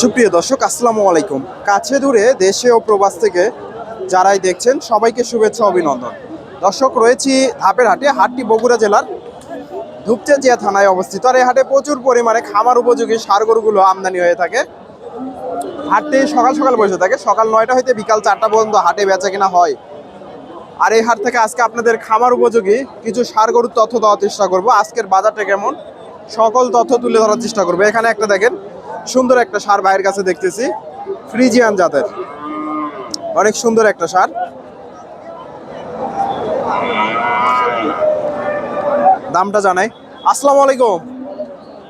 সুপ্রিয় দর্শক, আসসালামু আলাইকুম। কাছে দূরে দেশে ও প্রবাস থেকে যারাই দেখছেন, সবাইকে শুভেচ্ছা, অভিনন্দন। দর্শক, রয়েছি ধাপের হাটে, হাটটি বগুড়া জেলার ধূপচাচিয়া থানায় অবস্থিত। আর এই হাটে প্রচুর পরিমাণে খামার উপযোগী সার গরুগুলো আমদানি হয়ে থাকে। হাটটি সকাল সকাল বসে থাকে। সকাল নয়টা হইতে বিকাল চারটা পর্যন্ত হাটে বেচা কেনা হয়। আর এই হাট থেকে আজকে আপনাদের খামার উপযোগী কিছু সার গরুর তথ্য দেওয়ার চেষ্টা করব। আজকের বাজারটা কেমন? সকল তথ্য তুলে ধরার চেষ্টা করব। এখানে একটা দেখেন, সুন্দর একটা সার ভাইয়ের কাছে দেখতেছি। ফ্রিজিয়ান জাতের। অনেক সুন্দর একটা সার। দামটা জানাই। আসসালামু আলাইকুম।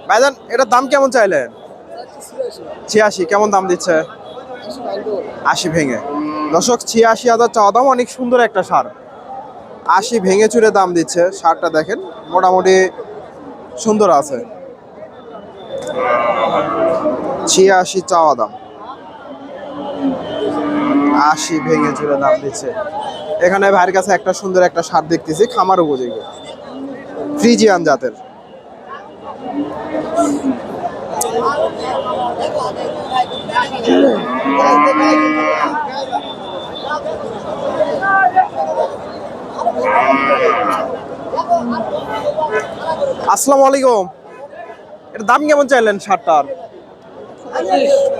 ভাইজান, এটার দাম কেমন চাইলেন? ছিয়াশি, কেমন দাম দিচ্ছে? আশি ভেঙে। দশক ছিয়াশি হাজার চাওয়া দাম, অনেক সুন্দর একটা সার। আশি ভেঙে চুরে দাম দিচ্ছে। সারটা দেখেন, মোটামুটি সুন্দর আছে। ছিয়াশি চাওয়া দাম। আশি ভেঙে চুরে দাম দিচ্ছে। এখানে ভাইয়ের কাছে একটা সুন্দর একটা সার দেখতেছি, খামার উপযোগী। ফ্রিজিয়ান জাতের। আসসালামু আলাইকুম। এর দাম কেমন চাইলেন শার্টটার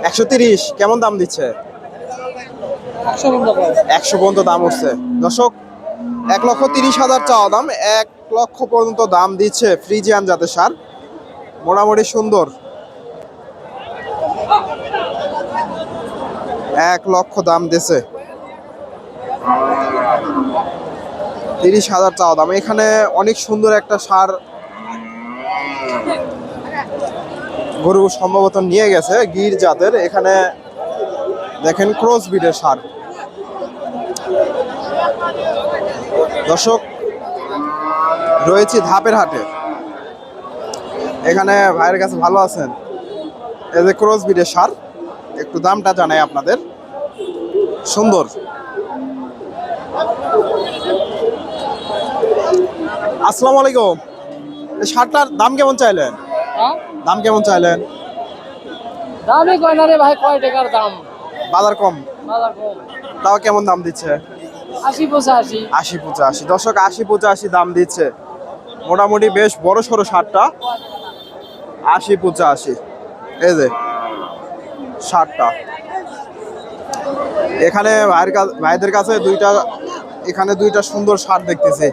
একশো তিরিশ, কেমন দাম দিচ্ছে? একশো পর্যন্ত দাম উঠছে। দর্শক, এক লক্ষ তিরিশ হাজার চাওয়া দাম, এক লক্ষ পর্যন্ত দাম দিচ্ছে ফ্রিজিয়ান জাতের সার। মোটামুটি সুন্দর। এক লক্ষ দাম দিছে তিরিশ হাজার চাওয়া দাম। এখানে অনেক সুন্দর একটা সার গরু সম্ভবত নিয়ে গেছে গির জাতের। এখানে দেখেন ক্রস বিডের সার। দর্শক, রয়েছি ধাপের হাটে। এখানে ভাইয়ের কাছে ভালো আছেন? এই যে ক্রস বিডের সার, একটু দামটা জানাই আপনাদের। সুন্দর। আসসালামু আলাইকুম। শার্টটার দাম কেমন চাইলেন? হ্যাঁ? দাম কেমন চাইলেন? দামই কয় না রে ভাই কয় টাকার দাম? বাজার কম। বাজার কম। তাও কেমন দাম দিচ্ছে? আশি পঁচাশি। আশি পঁচাশি। দশক আশি পঁচাশি দাম দিচ্ছে। মোটামুটি বেশ বড় সড়ো শার্টটা আশি পঁচাশি। এই যে শার্টটা এখানে ভাইয়ের কাছে ভাইদের কাছে দুইটা এখানে দুইটা সুন্দর শার্ট দেখতেছি।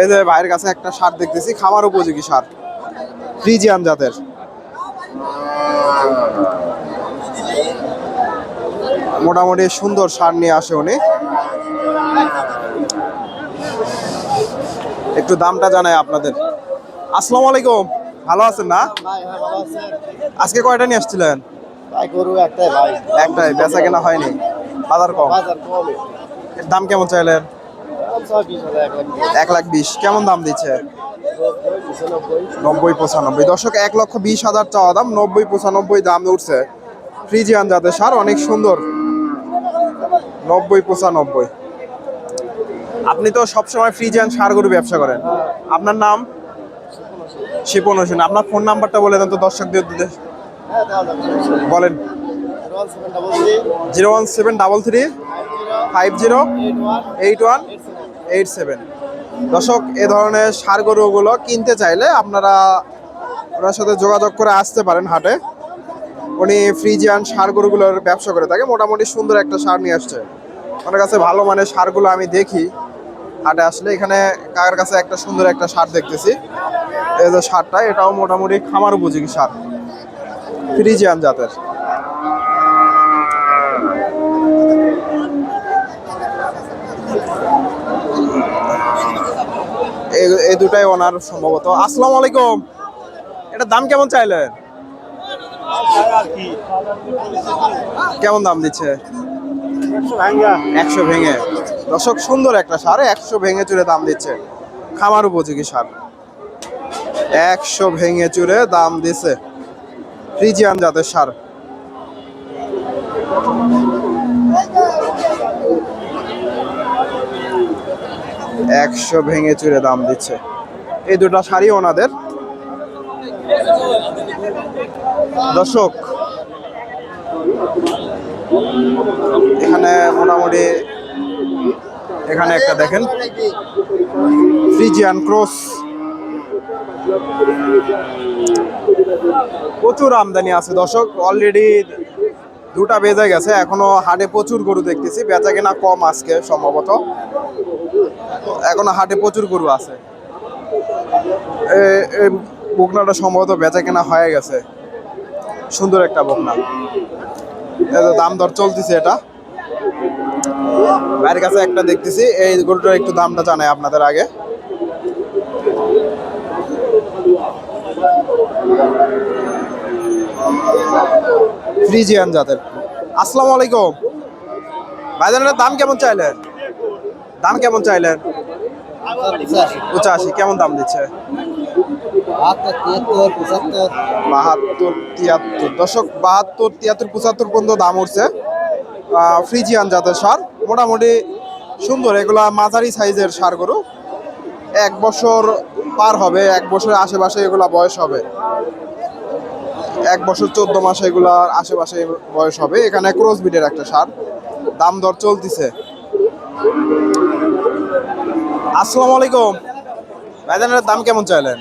এই যে ভাইয়ের কাছে একটা শার্ট দেখতেছি খামার উপযোগী শার্ট ফ্রিজিয়ান জাতের। মোটামুটি সুন্দর সার নিয়ে আসে উনি। একটু দামটা জানাই আপনাদের। আসসালামু আলাইকুম। ভালো আছেন না? আজকে কয়টা নিয়ে আসছিলেন? একটাই বেচা কেনা হয়নি। বাজার কম? দাম কেমন চাইলেন? এক লাখ বিশ। কেমন দাম দিচ্ছে? নব্বই নব্বই পঁচানব্বই। দর্শক, এক লক্ষ বিশ হাজার চাওয়া দাম, নব্বই পঁচানব্বই দাম উঠছে। ফ্রিজিয়ান জাতের সার, অনেক সুন্দর। নব্বই পঁচানব্বই। আপনি তো সবসময় ফ্রিজিয়ান সারগরু ব্যবসা করেন। আপনার নাম? শিপন হোসেন। আপনার ফোন নাম্বারটা বলে দেন তো দর্শকদের বলেন। Zero one seven double three, five zero, eight one, eight seven. দর্শক, এ ধরনের সার গরুগুলো কিনতে চাইলে আপনারা ওনার সাথে যোগাযোগ করে আসতে পারেন হাটে। উনি ফ্রিজিয়ান সার গরুগুলোর ব্যবসা করে থাকে, মোটামুটি সুন্দর একটা সার নিয়ে আসছে। ওনার কাছে ভালো মানের সারগুলো আমি দেখি। হাটে আসলে এখানে কাকার কাছে একটা সুন্দর একটা সার দেখতেছি। এই যে সারটা, এটাও মোটামুটি খামার উপযোগী সার। ফ্রিজিয়ান জাতের। এই দুটাই ওনার সম্ভবত। আসসালামু আলাইকুম। এটা দাম কেমন চাইলেন? কেমন দাম দিচ্ছে? একশো ভেঙে। দর্শক, সুন্দর একটা সার একশো ভেঙে চুরে দাম দিচ্ছে। খামার উপযোগী সার। একশো ভেঙে চুরে দাম দিছে। ফ্রিজিয়ান জাতের সার। একশো ভেঙে চুরে দাম দিচ্ছে। এই দুটো শাড়ি ওনাদের। দর্শক, এখানে মোটামুটি এখানে একটা দেখেন, ফ্রিজিয়ান ক্রস। প্রচুর আমদানি আছে দর্শক অলরেডি দুটা বেজে গেছে, এখনও হাটে প্রচুর গরু দেখতেছি বেচা কেনা কম আজকে সম্ভবত। এখনও হাটে প্রচুর গরু আছে। বকনাটা সম্ভবত বেচা কেনা হয়ে গেছে। সুন্দর একটা বকনা। দাম দর চলতেছে এটা। ভাইয়ের কাছে একটা দেখতেছি, এই গরুটার একটু দামটা জানাই আপনাদের আগে। ফ্রিজিয়ান জাতের। আসসালামু আলাইকুম। ভাইজানের দাম কেমন চাইলেন দাম কেমন চাইলেন পঁচাশি, কেমন দাম দিচ্ছে? বাহাত্তর, তিয়াত্তর। দশক বাহাত্তর, তিয়াত্তর, পঁচাত্তর পর্যন্ত দাম উঠছে। ফ্রিজিয়ান জাতের সার। মোটামুটি সুন্দর, এগুলা মাঝারি সাইজের সার গরু। এক বছর পার হবে, এক বছরের আশেপাশে এগুলা বয়স হবে। এক বছর চোদ্দ মাস এগুলার আশেপাশে বয়স হবে। এখানে ক্রস বিটের একটা সার। দাম দর চলতিছে। আসসালামু আলাইকুম। ভাইজানের দাম কেমন চাইলেন?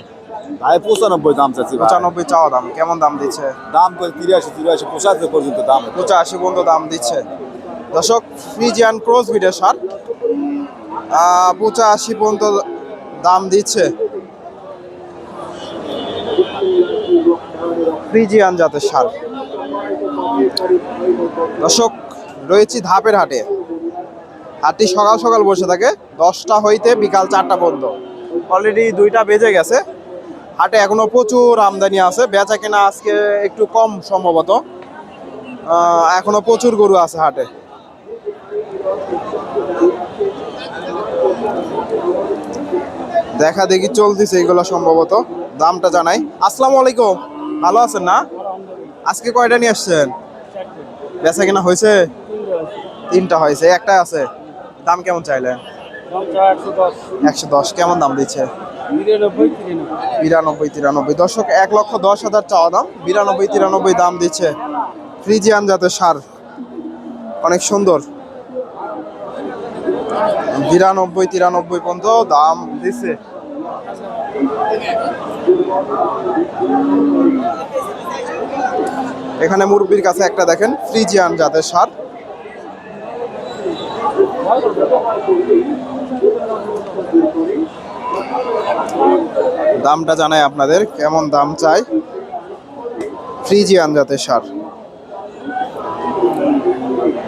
ভাই পঁচানব্বই দাম চাচ্ছি পঁচানব্বই চাওয়া দাম। কেমন দাম দিচ্ছে? দাম করে তিরাশি তিরাশি পঁচাত্তর পর্যন্ত দাম। পঁচাশি পর্যন্ত দাম দিচ্ছে। দর্শক ফ্রিজিয়ান ক্রস বিডের সার পঁচাশি পর্যন্ত দাম দিচ্ছে। ফ্রিজিয়ান জাতের সার। দর্শক রয়েছি ধাপের হাটে। হাটটি সকাল সকাল বসে থাকে দশটা হইতে বিকাল চারটা পর্যন্ত। অলরেডি দুইটা বেজে গেছে। হাটে এখনও প্রচুর আমদানি আছে। বেচা কেনা আজকে একটু কম সম্ভবত। আহ, এখনও প্রচুর গরু আছে হাটে। দেখা দেখি চলতেছে এগুলো সম্ভবত। দামটা জানাই। আসসালামু আলাইকুম। ভালো আছেন না? আজকে কয়টা নিয়ে আসছেন? বেচা কেনা হয়েছে? তিনটা হয়েছে, একটা আছে। দাম কেমন চাইলেন? একশো দশ, কেমন দাম দিচ্ছে? বিরানব্বই, তিরানব্বই। দর্শক, এক লক্ষ দশ হাজার চাওয়া দাম, বিরানব্বই, তিরানব্বই দাম দিচ্ছে। ফ্রিজিয়ান জাতের সার, অনেক সুন্দর। বিরানব্বই, তিরানব্বই পর্যন্ত দাম দিচ্ছে। এখানে মুরব্বির কাছে একটা দেখেন, ফ্রিজিয়ান জাতের সার। দামটা জানাই আপনাদের, কেমন দাম চাই? ফ্রিজিয়ান জাতের সার।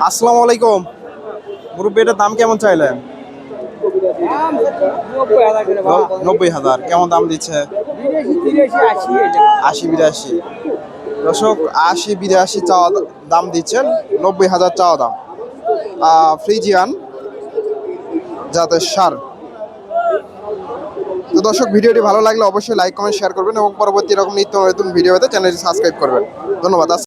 আসসালামু আলাইকুম। মুরব্বী, এটার দাম কেমন চাইলেন? নব্বই হাজার। কেমন দাম দিচ্ছে? আশি বিরাশি। দর্শক, আশি বিরাশি চাওয়া দাম দিচ্ছেন, নব্বই হাজার চাওয়া দাম। ফ্রিজিয়ান জাতের সার। তো দর্শক, ভিডিওটি ভালো লাগলে অবশ্যই লাইক, কমেন্ট, শেয়ার করবেন এবং পরবর্তী এরকম নিত্য নতুন ভিডিও পেতে চ্যানেলটি সাবস্ক্রাইব করবেন। ধন্যবাদ